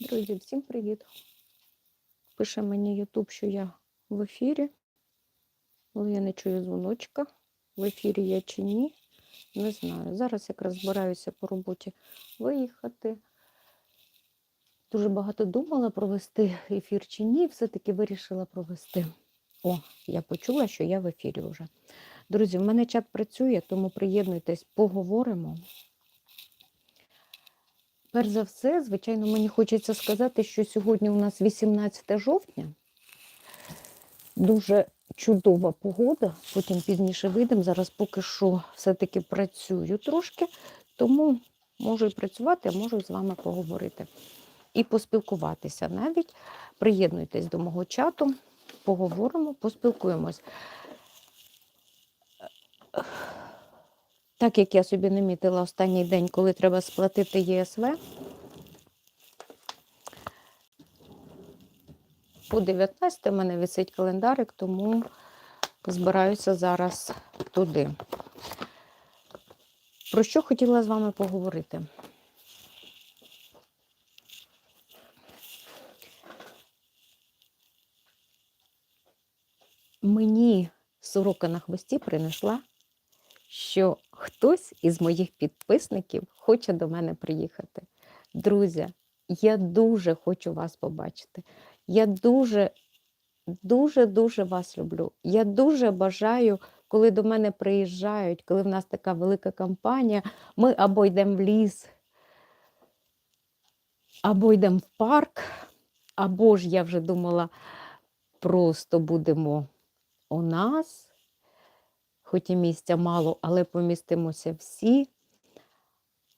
Друзі, всім привіт! Пише мені Ютуб, що я в ефірі, але я не чую дзвоночка. В ефірі я чи ні, не знаю. Зараз якраз збираюся по роботі виїхати. Дуже багато думала провести ефір чи ні, все-таки вирішила провести. О, я почула, що я в ефірі вже. Друзі, в мене чат працює, тому приєднуйтесь, поговоримо. Перш за все, звичайно, мені хочеться сказати, що сьогодні у нас 18 жовтня. Дуже чудова погода, потім пізніше вийдемо. Зараз поки що все-таки працюю трошки, тому можу і працювати, а можу з вами поговорити. І поспілкуватися навіть. Приєднуйтесь до мого чату, поговоримо, поспілкуємось. Так як я собі намітила останній день, коли треба сплатити ЄСВ, по 19 в мене висить календарик, тому збираюся зараз туди. Про що хотіла з вами поговорити? Мені сорока на хвості принесла що хтось із моїх підписників хоче до мене приїхати. Друзі, я дуже хочу вас побачити. Я дуже, дуже, дуже вас люблю. Я дуже бажаю, коли до мене приїжджають, коли в нас така велика компанія, ми або йдемо в ліс, або йдемо в парк, або ж я вже думала, просто будемо у нас хоч і місця мало, але помістимося всі.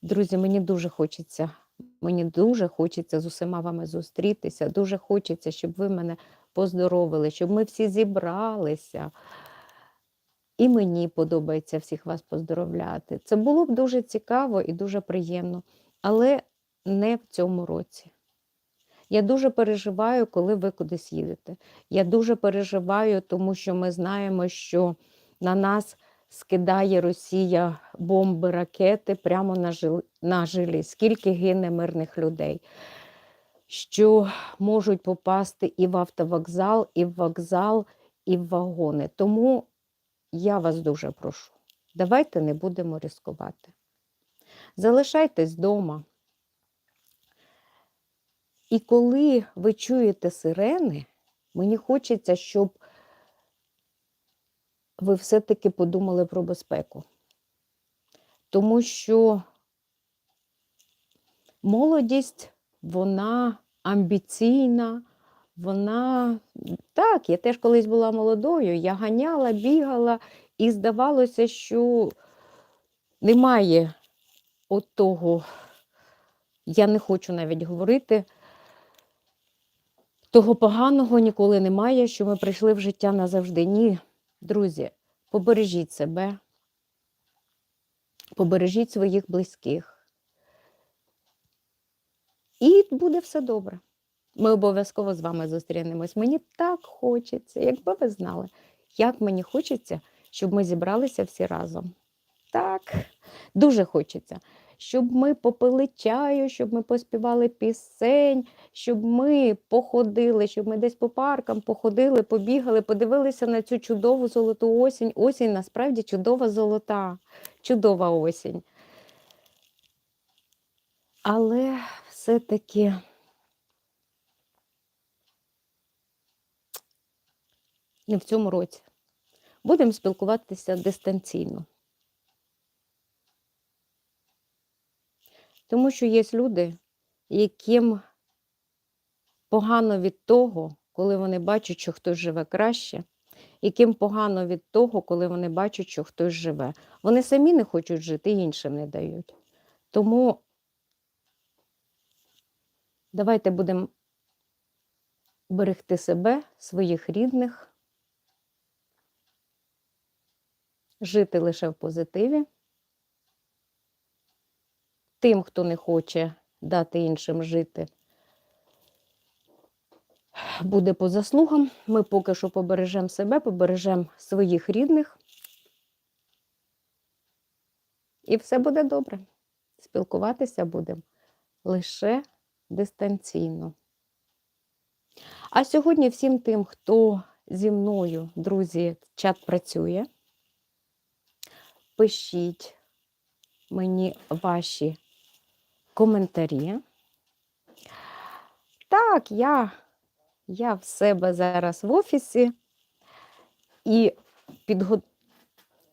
Друзі, мені дуже хочеться, мені дуже хочеться з усіма вами зустрітися. Дуже хочеться, щоб ви мене поздоровили, щоб ми всі зібралися. І мені подобається всіх вас поздоровляти. Це було б дуже цікаво і дуже приємно, але не в цьому році. Я дуже переживаю, коли ви кудись їдете. Я дуже переживаю, тому що ми знаємо, що на нас скидає Росія бомби, ракети прямо на жил... на жилі, скільки гине мирних людей, що можуть попасти і в автовокзал, і в вокзал, і в вагони. Тому я вас дуже прошу, давайте не будемо ризикувати. Залишайтесь вдома. І коли ви чуєте сирени, мені хочеться, щоб ви все-таки подумали про безпеку. Тому що молодість, вона амбіційна, вона так, я теж колись була молодою, я ганяла, бігала, і здавалося, що немає от того, я не хочу навіть говорити, того поганого ніколи немає, що ми прийшли в життя назавжди. Ні. Друзі, побережіть себе, побережіть своїх близьких. І буде все добре. Ми обов'язково з вами зустрінемось. Мені так хочеться, якби ви знали, як мені хочеться, щоб ми зібралися всі разом. Так, дуже хочеться щоб ми попили чаю, щоб ми поспівали пісень, щоб ми походили, щоб ми десь по паркам походили, побігали, подивилися на цю чудову золоту осінь. Осінь насправді чудова золота, чудова осінь. Але все-таки не в цьому році. Будемо спілкуватися дистанційно. Тому що є люди, яким погано від того, коли вони бачать, що хтось живе краще, яким погано від того, коли вони бачать, що хтось живе. Вони самі не хочуть жити, іншим не дають. Тому давайте будемо берегти себе, своїх рідних, жити лише в позитиві тим, хто не хоче дати іншим жити, буде по заслугам. Ми поки що побережемо себе, побережемо своїх рідних. І все буде добре. Спілкуватися будемо лише дистанційно. А сьогодні всім тим, хто зі мною, друзі, чат працює, пишіть мені ваші коментарі. Так, я, я в себе зараз в офісі і, підго...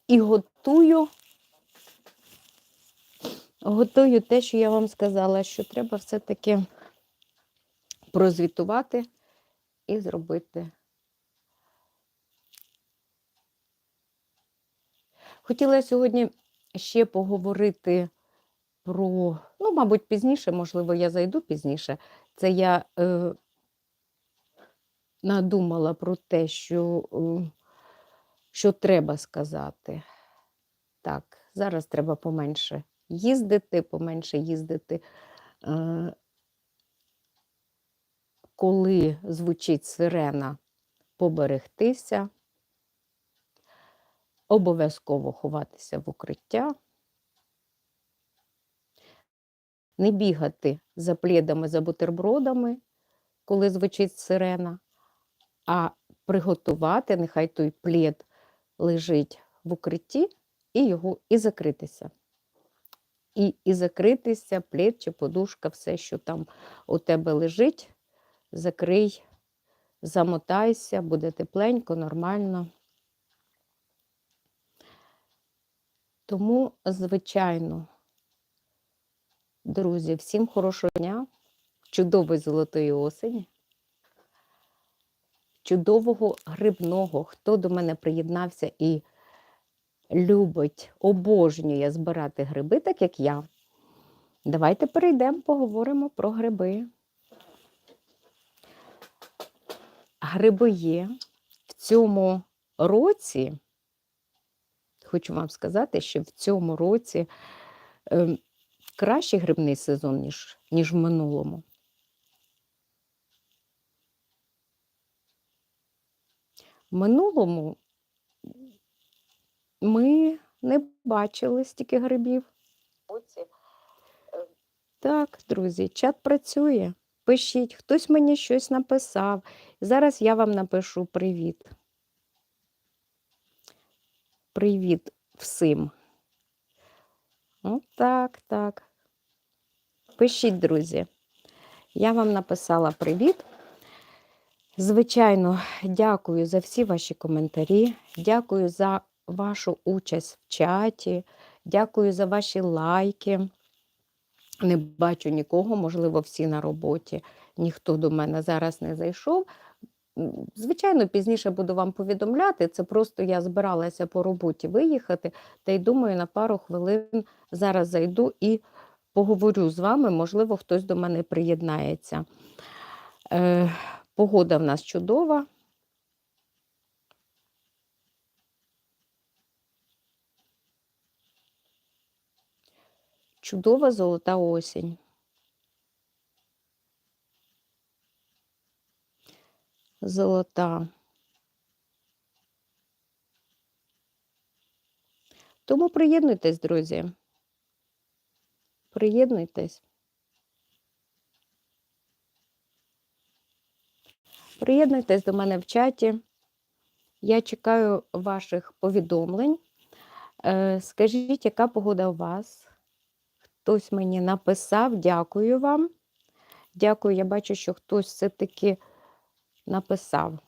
і готую, готую те, що я вам сказала, що треба все-таки прозвітувати і зробити. Хотіла сьогодні ще поговорити про, ну, мабуть, пізніше, можливо, я зайду пізніше. Це я е, надумала про те, що, е, що треба сказати. Так, зараз треба поменше їздити, поменше їздити. Е, коли звучить сирена, поберегтися, обов'язково ховатися в укриття, не бігати за плідами, за бутербродами, коли звучить сирена, а приготувати, нехай той плід лежить в укритті, і його і закритися. І, і закритися, плід чи подушка, все, що там у тебе лежить, закрий, замотайся, буде тепленько, нормально. Тому, звичайно, друзі, всім хорошого дня, чудової золотої осені, чудового грибного, хто до мене приєднався і любить, обожнює збирати гриби, так як я. Давайте перейдемо, поговоримо про гриби. Гриби є в цьому році. Хочу вам сказати, що в цьому році е, кращий грибний сезон, ніж, ніж в минулому. В минулому ми не бачили стільки грибів. Так, друзі, чат працює. Пишіть, хтось мені щось написав. Зараз я вам напишу привіт. Привіт всім. О, так, так. Пишіть, друзі. Я вам написала привіт. Звичайно, дякую за всі ваші коментарі. Дякую за вашу участь в чаті. Дякую за ваші лайки. Не бачу нікого, можливо, всі на роботі. Ніхто до мене зараз не зайшов. Звичайно, пізніше буду вам повідомляти. Це просто я збиралася по роботі виїхати, та й думаю, на пару хвилин зараз зайду і поговорю з вами. Можливо, хтось до мене приєднається. Е, погода в нас чудова. Чудова золота осінь. Золота. Тому приєднуйтесь, друзі. Приєднуйтесь. Приєднуйтесь до мене в чаті. Я чекаю ваших повідомлень. Е, Скажіть, яка погода у вас? Хтось мені написав, дякую вам. Дякую, я бачу, що хтось все-таки написав.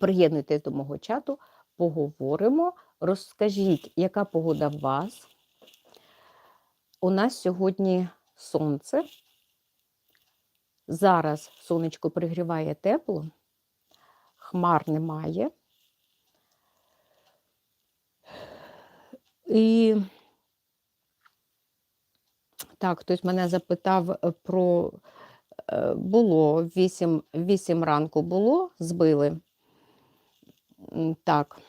Приєднуйтесь до мого чату, поговоримо. Розкажіть, яка погода в вас? У нас сьогодні сонце. Зараз сонечко пригріває тепло, хмар немає. І так, хтось мене запитав е, про е, було 8, 8 ранку було, збили. Так.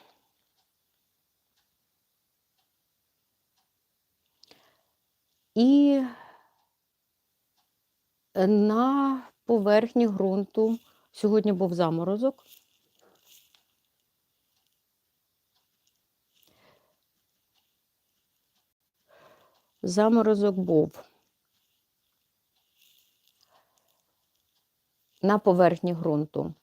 І на поверхні ґрунту сьогодні був заморозок. Заморозок був. на поверхні ґрунту.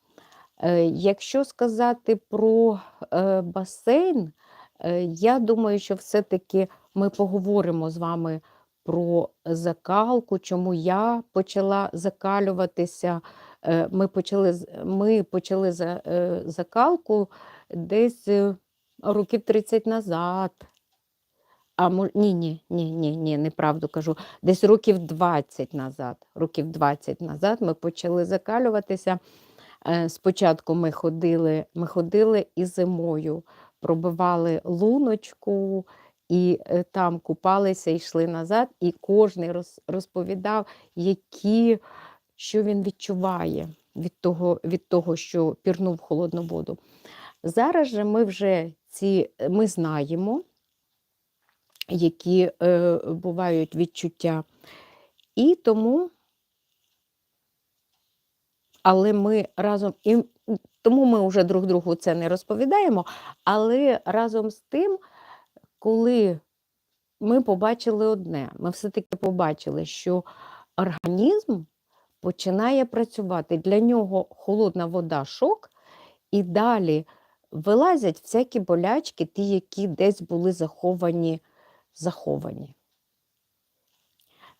Е, Якщо сказати про е, басейн, е, я думаю, що все-таки ми поговоримо з вами про закалку, чому я почала закалюватися. Е, Ми почали, ми почали е, закалку десь е, років 30 назад. А ні, ні, ні, ні, ні, неправду кажу. Десь років 20 назад. Років 20 назад ми почали закалюватися. Спочатку ми ходили, ми ходили і зимою, пробивали луночку, і е, там купалися, йшли назад, і кожен розповідав, які, що він відчуває від того, від того, що пірнув холодну воду. Зараз же ми вже ці, ми знаємо, які е, бувають відчуття. І тому, але ми разом, і тому ми вже друг другу це не розповідаємо, але разом з тим, коли ми побачили одне, ми все-таки побачили, що організм починає працювати. Для нього холодна вода шок, і далі вилазять всякі болячки, ті, які десь були заховані. заховані.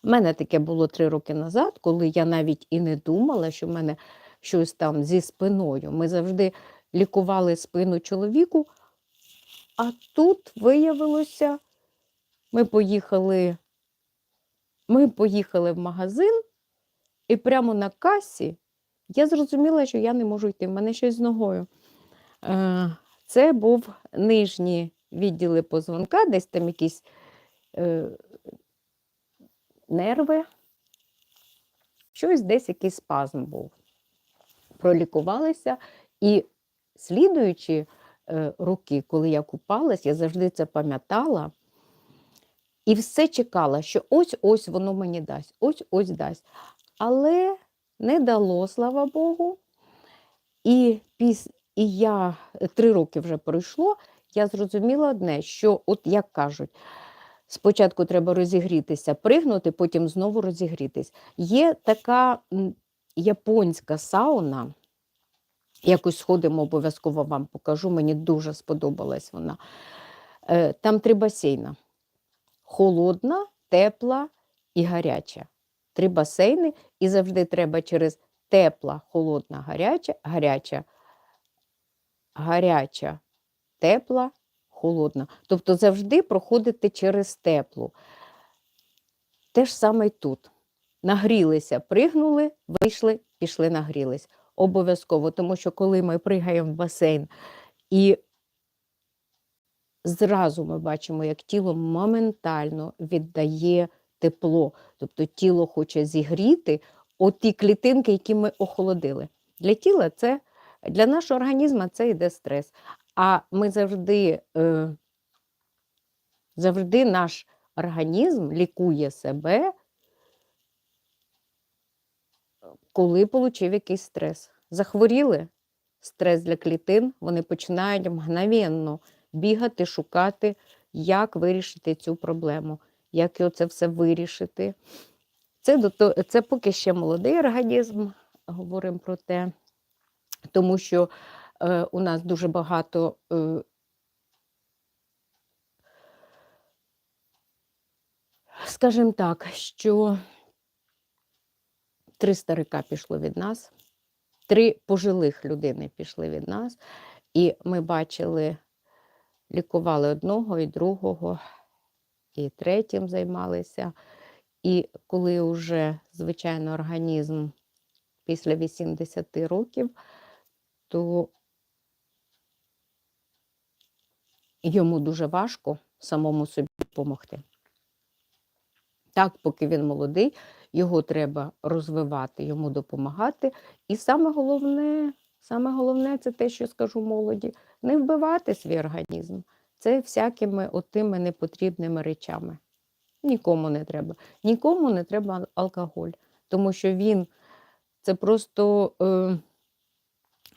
У мене таке було три роки назад, коли я навіть і не думала, що в мене щось там зі спиною. Ми завжди лікували спину чоловіку, а тут виявилося, ми поїхали, ми поїхали в магазин, і прямо на касі я зрозуміла, що я не можу йти, в мене щось з ногою. Е, Це був нижні відділи позвонка, десь там якісь е, нерви, щось десь якийсь спазм був. Пролікувалися, і слідуючі е, роки, коли я купалась, я завжди це пам'ятала. І все чекала, що ось-ось воно мені дасть, ось-ось дасть. Але не дало, слава Богу. І, піс... і я три роки вже пройшло, я зрозуміла одне, що, от як кажуть, спочатку треба розігрітися, пригнути, потім знову розігрітись. Є така японська сауна, якось сходимо, обов'язково вам покажу, мені дуже сподобалась вона. Е, Там три басейна: холодна, тепла і гаряча. Три басейни, і завжди треба через тепла, холодна, гаряча, гаряча, гаряча, тепла, холодна. Тобто завжди проходити через теплу. Те ж саме й тут. Нагрілися, пригнули, вийшли, пішли, нагрілись. Обов'язково, тому що коли ми пригаємо в басейн і зразу ми бачимо, як тіло моментально віддає тепло. Тобто тіло хоче зігріти оті клітинки, які ми охолодили. Для тіла це, для нашого організму це йде стрес. А ми завжди, е, завжди наш організм лікує себе, коли отримав якийсь стрес. Захворіли стрес для клітин, вони починають мгновенно бігати, шукати, як вирішити цю проблему, як це все вирішити. Це, це поки ще молодий організм, говоримо про те, тому що е, у нас дуже багато е, скажімо так, що три старика пішло від нас, три пожилих людини пішли від нас, і ми бачили, лікували одного і другого, і третім займалися. І коли вже, звичайно, організм після 80 років, то йому дуже важко самому собі допомогти. Так, поки він молодий, його треба розвивати, йому допомагати. І саме головне, саме головне це те, що скажу молоді, не вбивати свій організм. Це всякими отими непотрібними речами. Нікому не треба. Нікому не треба алкоголь, тому що він це просто е,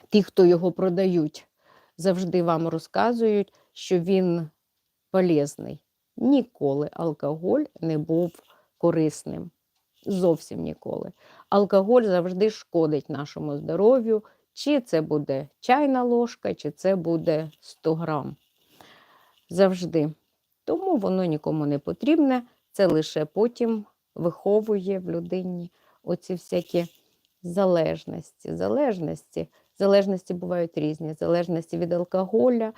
ті, хто його продають, завжди вам розказують, що він полезний. Ніколи алкоголь не був корисним. Зовсім ніколи. Алкоголь завжди шкодить нашому здоров'ю, чи це буде чайна ложка, чи це буде 100 грам. Завжди. Тому воно нікому не потрібне. Це лише потім виховує в людині оці всякі залежності. Залежності. Залежності бувають різні. Залежності від алкоголя,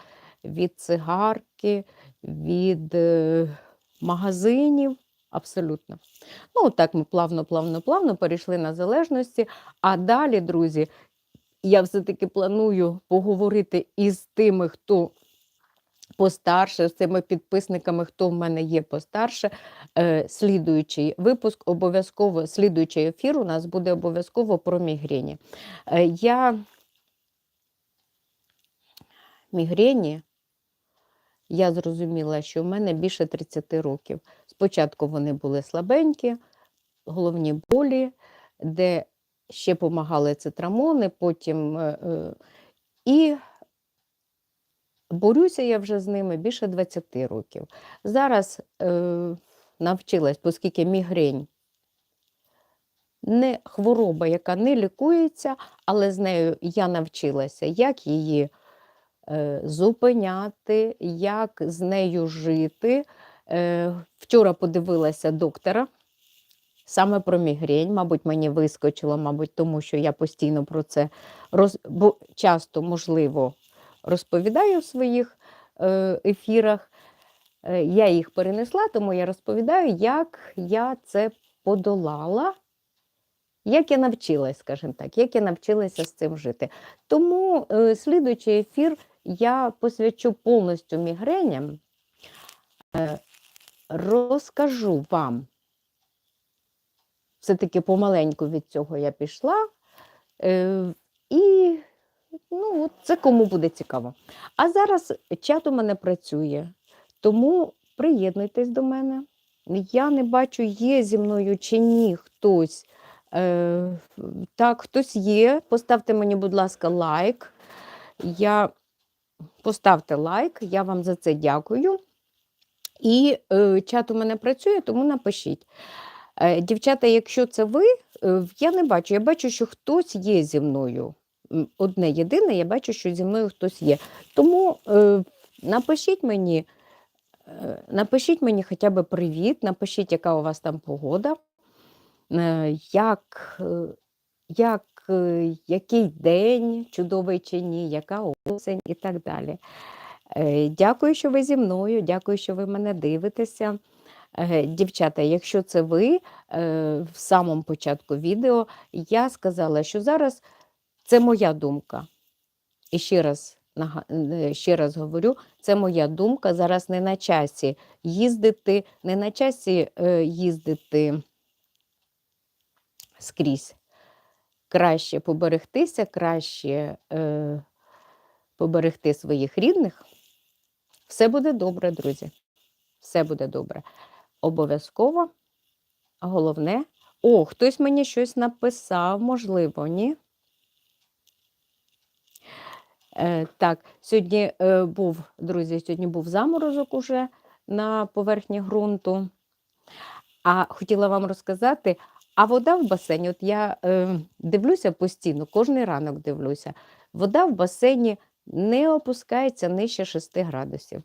від цигарки, від е, магазинів. Абсолютно. Ну, так ми плавно, плавно, плавно перейшли на залежності. А далі, друзі, я все-таки планую поговорити із тими, хто постарше, з цими підписниками, хто в мене є постарше. Е, слідуючий випуск, обов'язково, слідуючий ефір у нас буде обов'язково про мігрені. Е, я мігрені, я зрозуміла, що в мене більше 30 років. Спочатку вони були слабенькі, головні болі, де ще допомагали цитрамони, потім е, е, і борюся я вже з ними більше 20 років. Зараз е, навчилась, оскільки мігрень не хвороба, яка не лікується, але з нею я навчилася, як її зупиняти, як з нею жити. Е, вчора подивилася доктора саме про мігрень. Мабуть, мені вискочило, мабуть, тому що я постійно про це роз... бо часто, можливо, розповідаю в своїх е, ефірах. Е, Я їх перенесла, тому я розповідаю, як я це подолала, як я навчилась, скажімо так, як я навчилася з цим жити. Тому е, слідуючий ефір я посвячу повністю мігреням, е, розкажу вам. Все-таки помаленьку від цього я пішла. Е, і ну, це кому буде цікаво. А зараз чат у мене працює, тому приєднуйтесь до мене. Я не бачу, є зі мною чи ні хтось. Е, так, хтось є. Поставте мені, будь ласка, лайк. Я... Поставте лайк, я вам за це дякую. І е, чат у мене працює, тому напишіть. Е, дівчата, якщо це ви, е, я не бачу. Я бачу, що хтось є зі мною. Одне єдине, я бачу, що зі мною хтось є. Тому е, напишіть мені, е, напишіть мені хоча б привіт, напишіть, яка у вас там погода, е, як, е, як, який день, чудовий чи ні, яка осень і так далі. Е, Дякую, що ви зі мною, дякую, що ви мене дивитеся. Е, Дівчата, якщо це ви е, в самому початку відео, я сказала, що зараз це моя думка. І ще раз, е, ще раз говорю, це моя думка. Зараз не на часі їздити, не на часі е, їздити скрізь. Краще поберегтися, краще е, поберегти своїх рідних. Все буде добре, друзі. Все буде добре. Обов'язково. Головне. О, хтось мені щось написав, можливо, ні? Е, так, сьогодні е, був, друзі, сьогодні був заморозок уже на поверхні ґрунту. А хотіла вам розказати, а вода в басейні, от я е, дивлюся постійно, кожний ранок дивлюся, вода в басейні не опускається нижче 6 градусів.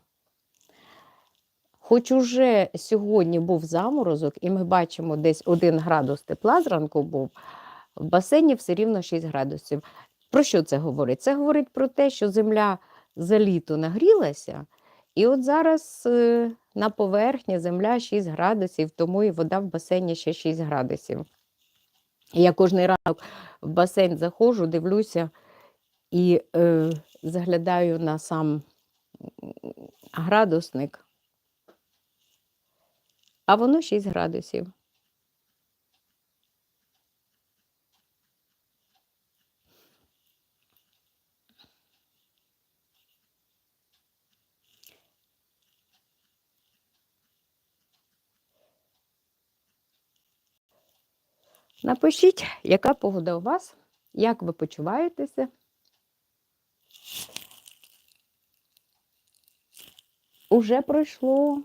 Хоч уже сьогодні був заморозок, і ми бачимо, десь 1 градус тепла зранку був, в басейні все рівно 6 градусів. Про що це говорить? Це говорить про те, що земля за літо нагрілася, і от зараз е, на поверхні земля 6 градусів, тому і вода в басейні ще 6 градусів. Я кожний ранок в басейн заходжу, дивлюся і е, заглядаю на сам градусник, а воно 6 градусів. Напишіть, яка погода у вас, як ви почуваєтеся. Уже пройшло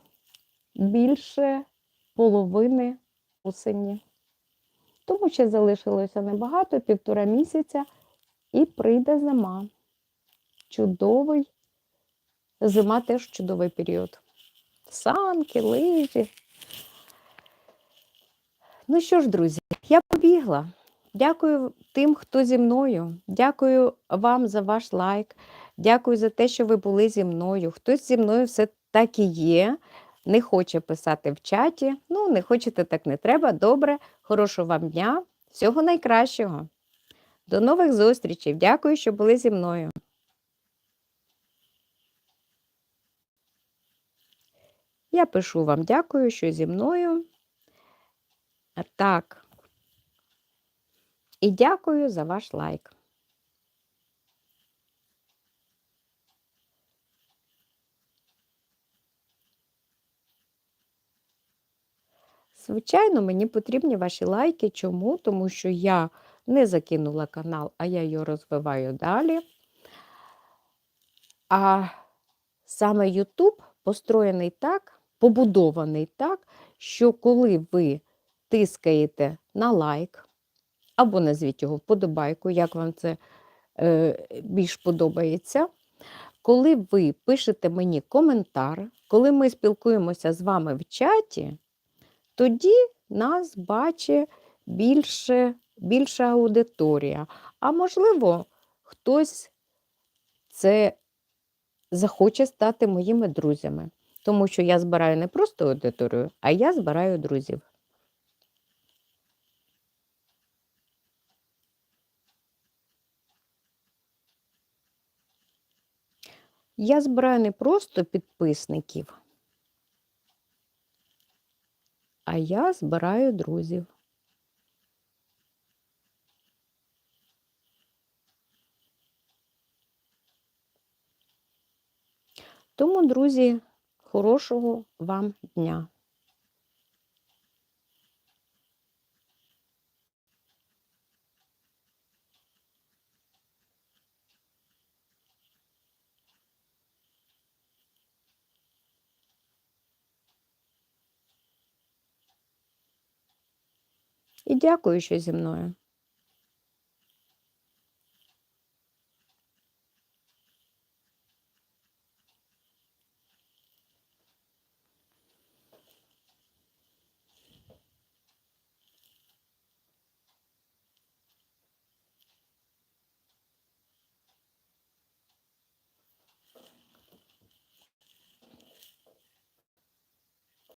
більше половини осені. Тому ще залишилося небагато, півтора місяця, і прийде зима. Чудовий. Зима теж чудовий період. Санки, лижі. Ну що ж, друзі, я побігла. Дякую тим, хто зі мною. Дякую вам за ваш лайк. Дякую за те, що ви були зі мною. Хтось зі мною все так і є. Не хоче писати в чаті. Ну, не хочете, так не треба. Добре, хорошого вам дня, всього найкращого. До нових зустрічей. Дякую, що були зі мною. Я пишу вам дякую, що зі мною. Так. І дякую за ваш лайк. Звичайно, мені потрібні ваші лайки. Чому? Тому що я не закинула канал, а я його розвиваю далі. А саме YouTube построєний так, побудований так, що коли ви тискаєте на лайк, або назвіть його вподобайку, як вам це е, більш подобається. Коли ви пишете мені коментар, коли ми спілкуємося з вами в чаті, тоді нас бачить більше, більша аудиторія. А можливо, хтось це захоче стати моїми друзями, тому що я збираю не просто аудиторію, а я збираю друзів. Я збираю не просто підписників, а я збираю друзів. Тому, друзі, хорошого вам дня. І дякую, що зі мною.